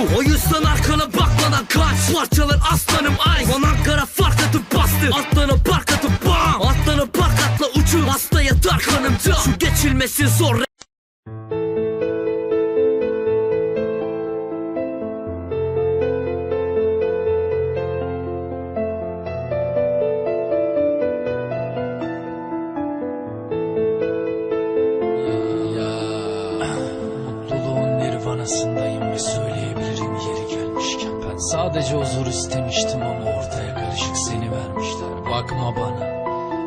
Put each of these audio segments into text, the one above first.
bu O yüzden arkana bakmadan kaç Parçalar aslanım ay. Ankara fark atıp bastı. Atlanı park atıp bam. Atlanı park atla uçur Hasta yatar kanımca Şu geçilmesi zor. Nirvanasındayım ve Ben sadece huzur istemiştim ama ortaya karışık seni vermişler. Bakma bana.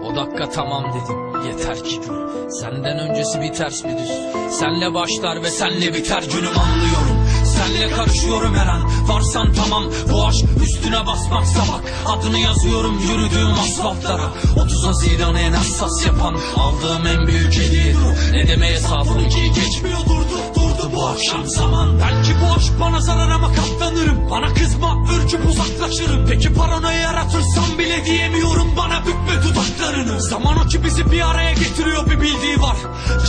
O dakika tamam dedim. Yeter ki gül. Senden öncesi bir ters bir düz. Senle başlar ve senle biter günüm anlıyorum. Senle karışıyorum her an. Varsan tamam bu aşk üstüne basmaksa bak Adını yazıyorum yürüdüğüm asfaltlara. 30 Haziran'ı en hassas yapan Aldığım en büyük hediye. Ne demeye hesabını ki geçmiyor durdu durdu bu akşam zaman. Belki bu aşk bana zarar ama kızma uzaklaşırım Peki paranoya yaratırsam bile diyemiyorum. Bana bükme dudaklarını. Zaman o ki bizi bir araya getiriyor bir bildiği var.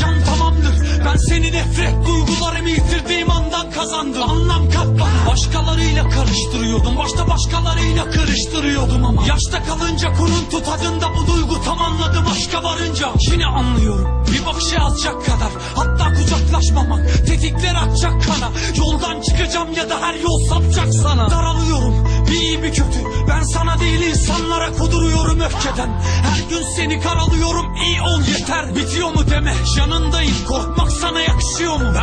Can tamamdır. Ben seni nefret duygularımı yitirdiğim andan kazandım. Anlam kat bana Başkalarıyla karıştırıyordum. Başta başkalarıyla karıştırıyordum ama. Yaşta kalınca kuruntu tadında bu duygu tam anladım aşka varınca. Yine anlıyorum. Bir bakışı yazacak kadar. Hatta kucaklaşmamak tetikler atacak kana. Yoldan çıkacağım ya da her yol sapacak sana. Daralıyorum insanlara kuduruyorum öfkeden. Her gün seni karalıyorum iyi ol yeter. Bitiyor mu deme? Yanındayım korkmak sana yakışıyor mu? Ben